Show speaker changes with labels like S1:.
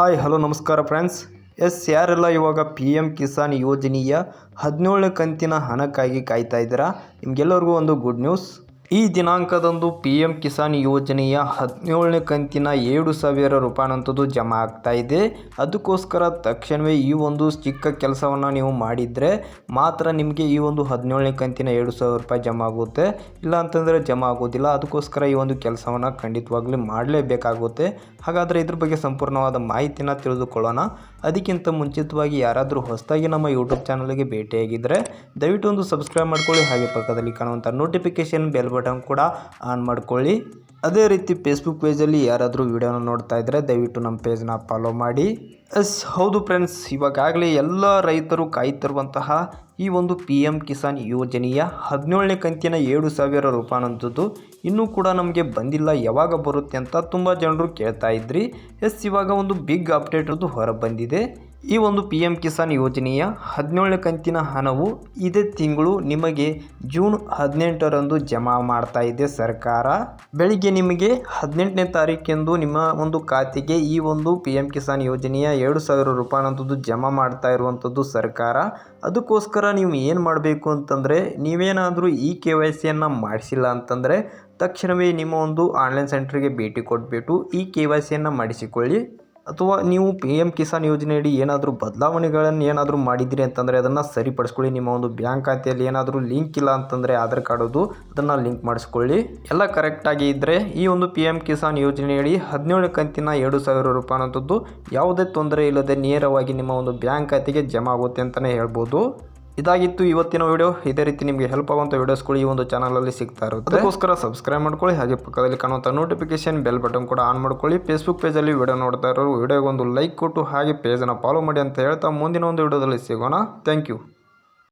S1: Hi, hello, ನಮಸ್ಕಾರ friends. Yes, ಯಾರೆಲ್ಲ ಇವಾಗ ಪಿ ಎಂ ಕಿಸಾನ್ ಯೋಜನೆಯ ಹದಿನೇಳನೇ ಕಂತಿನ ಹಣಕ್ಕಾಗಿ ಕಾಯ್ತಾ ಇದ್ದೀರಾ? ನಿಮಗೆಲ್ಲರಿಗೂ ಒಂದು ಗುಡ್ ನ್ಯೂಸ್ ಈ ದಿನಾಂಕದಂದು ಪಿ ಎಂ ಕಿಸಾನ್ ಯೋಜನೆಯ ಹದಿನೇಳನೇ ಕಂತಿನ ಏಳು ಸಾವಿರ ರೂಪಾಯಿನಂಥದ್ದು ಜಮಾ ಆಗ್ತಾ ಇದೆ. ಅದಕ್ಕೋಸ್ಕರ ತಕ್ಷಣವೇ ಈ ಒಂದು ಚಿಕ್ಕ ಕೆಲಸವನ್ನು ನೀವು ಮಾಡಿದರೆ ಮಾತ್ರ ನಿಮಗೆ ಈ ಒಂದು ಹದಿನೇಳನೇ ಕಂತಿನ ಏಳು ಸಾವಿರ ರೂಪಾಯಿ ಜಮಾ ಆಗುತ್ತೆ. ಇಲ್ಲ ಅಂತಂದರೆ ಜಮಾ ಆಗೋದಿಲ್ಲ. ಅದಕ್ಕೋಸ್ಕರ ಈ ಒಂದು ಕೆಲಸವನ್ನು ಖಂಡಿತವಾಗ್ಲೂ ಮಾಡಲೇಬೇಕಾಗುತ್ತೆ. ಹಾಗಾದರೆ ಇದ್ರ ಬಗ್ಗೆ ಸಂಪೂರ್ಣವಾದ ಮಾಹಿತಿನ ತಿಳಿದುಕೊಳ್ಳೋಣ. ಅದಕ್ಕಿಂತ ಮುಂಚಿತವಾಗಿ ಯಾರಾದರೂ ಹೊಸದಾಗಿ ನಮ್ಮ ಯೂಟ್ಯೂಬ್ ಚಾನಲ್ಗೆ ಭೇಟಿಯಾಗಿದ್ದರೆ ದಯವಿಟ್ಟು ಒಂದು ಸಬ್ಸ್ಕ್ರೈಬ್ ಮಾಡ್ಕೊಳ್ಳಿ. ಹಾಗೆ ಪಕ್ಕದಲ್ಲಿ ಕಾಣುವಂಥ ನೋಟಿಫಿಕೇಷನ್ ಬೆಲ್ ಬಟನ್ ಕೂಡ ಆನ್ ಮಾಡ್ಕೊಳ್ಳಿ. ಅದೇ ರೀತಿ ಫೇಸ್ಬುಕ್ ಪೇಜಲ್ಲಿ ಯಾರಾದರೂ ವೀಡಿಯೋನ ನೋಡ್ತಾ ಇದ್ದರೆ ದಯವಿಟ್ಟು ನಮ್ಮ ಪೇಜ್ನ ಫಾಲೋ ಮಾಡಿ. ಎಸ್ ಹೌದು ಫ್ರೆಂಡ್ಸ್ ಇವಾಗಾಗಲೇ ಎಲ್ಲ ರೈತರು ಕಾಯ್ತಿರುವಂತಹ ಈ ಒಂದು ಪಿ ಎಂ ಕಿಸಾನ್ ಯೋಜನೆಯ ಹದಿನೇಳನೇ ಕಂತಿನ ಏಳು ಸಾವಿರ ರೂಪಾಯಿನಂಥದ್ದು ಇನ್ನೂ ಕೂಡ ನಮಗೆ ಬಂದಿಲ್ಲ, ಯಾವಾಗ ಬರುತ್ತೆ ಅಂತ ತುಂಬ ಜನರು ಕೇಳ್ತಾ ಇದ್ರಿ. ಎಸ್ ಇವಾಗ ಒಂದು ಬಿಗ್ ಅಪ್ಡೇಟ್ ಅದು ಹೊರ ಬಂದಿದೆ ಈ ಒಂದು ಪಿ ಎಂ ಕಿಸಾನ್ ಯೋಜನೆಯ ಹದಿನೇಳನೇ ಕಂತಿನ ಹಣವು ಇದೇ ತಿಂಗಳು ನಿಮಗೆ ಜೂನ್ ಹದಿನೆಂಟರಂದು ಜಮಾ ಮಾಡ್ತಾ ಇದೆ ಸರ್ಕಾರ. ಬೆಳಿಗ್ಗೆ ನಿಮಗೆ ಹದಿನೆಂಟನೇ ತಾರೀಕೆಂದು ನಿಮ್ಮ ಒಂದು ಖಾತೆಗೆ ಈ ಒಂದು ಪಿ ಎಂ ಕಿಸಾನ್ ಯೋಜನೆಯ ಎರಡು ಸಾವಿರ ರೂಪಾಯಿನಂಥದ್ದು ಜಮಾ ಮಾಡ್ತಾ ಇರುವಂಥದ್ದು ಸರ್ಕಾರ. ಅದಕ್ಕೋಸ್ಕರ ನೀವು ಏನು ಮಾಡಬೇಕು ಅಂತಂದರೆ, ನೀವೇನಾದರೂ ಈ ಕೆ ವೈ ಸಿಯನ್ನು ಮಾಡಿಸಿಲ್ಲ ಅಂತಂದರೆ, ತಕ್ಷಣವೇ ನಿಮ್ಮ ಒಂದು ಆನ್ಲೈನ್ ಸೆಂಟ್ರಿಗೆ ಭೇಟಿ ಕೊಟ್ಬಿಟ್ಟು ಈ ಕೆ ವೈ ಸಿಯನ್ನು ಮಾಡಿಸಿಕೊಳ್ಳಿ. ಅಥವಾ ನೀವು ಪಿ ಎಂ ಕಿಸಾನ್ ಯೋಜನೆಯಡಿ ಏನಾದರೂ ಬದಲಾವಣೆಗಳನ್ನು ಏನಾದರೂ ಮಾಡಿದ್ದೀರಿ ಅಂತಂದರೆ ಅದನ್ನು ಸರಿಪಡಿಸ್ಕೊಳ್ಳಿ. ನಿಮ್ಮ ಒಂದು ಬ್ಯಾಂಕ್ ಖಾತೆಯಲ್ಲಿ ಏನಾದರೂ ಲಿಂಕ್ ಇಲ್ಲ ಅಂತಂದರೆ ಆಧಾರ್ ಕಾರ್ಡದು ಅದನ್ನು ಲಿಂಕ್ ಮಾಡಿಸ್ಕೊಳ್ಳಿ. ಎಲ್ಲ ಕರೆಕ್ಟಾಗಿ ಇದ್ದರೆ ಈ ಒಂದು ಪಿ ಎಂ ಕಿಸಾನ್ ಯೋಜನೆಯಡಿ ಹದಿನೇಳು ಕಂತಿನ ಎರಡು ಸಾವಿರ ರೂಪಾಯಿ ಅಂಥದ್ದು ಯಾವುದೇ ತೊಂದರೆ ಇಲ್ಲದೆ ನೇರವಾಗಿ ನಿಮ್ಮ ಒಂದು ಬ್ಯಾಂಕ್ ಖಾತೆಗೆ ಜಮಾ ಆಗುತ್ತೆ ಅಂತಲೇ ಹೇಳ್ಬೋದು. ಇದಾಗಿತ್ತು ಇವತ್ತಿನ ವಿಡಿಯೋ ಇದೇ ರೀತಿ ನಿಮಗೆ ಹೆಲ್ಪ್ ಆಗುವಂಥ ವೀಡಿಯೋಸ್ಗಳು ಈ ಒಂದು ಚಾನಲಲ್ಲಿ ಸಿಗ್ತಾ ಇರುತ್ತೆ. ಅದಕ್ಕೋಸ್ಕರ ಸಬ್ಸ್ಕ್ರೈಬ್ ಮಾಡ್ಕೊಳ್ಳಿ, ಹಾಗೆ ಪಕ್ಕದಲ್ಲಿ ಕಾಣುವಂಥ ನೋಟಿಫಿಕೇಶನ್ ಬೆಲ್ ಬಟನ್ ಕೂಡ ಆನ್ ಮಾಡ್ಕೊಳ್ಳಿ. ಫೇಸ್ಬುಕ್ ಪೇಜಲ್ಲಿ ವಿಡಿಯೋ ನೋಡ್ತಾ ಇರೋರು ವಿಡಿಯೋಗೆ ಒಂದು ಲೈಕ್ ಕೊಟ್ಟು, ಹಾಗೆ ಪೇಜನ್ನು ಫಾಲೋ ಮಾಡಿ ಅಂತ ಹೇಳ್ತಾ ಮುಂದಿನ ಒಂದು ವಿಡಿಯೋದಲ್ಲಿ ಸಿಗೋಣ. Thank you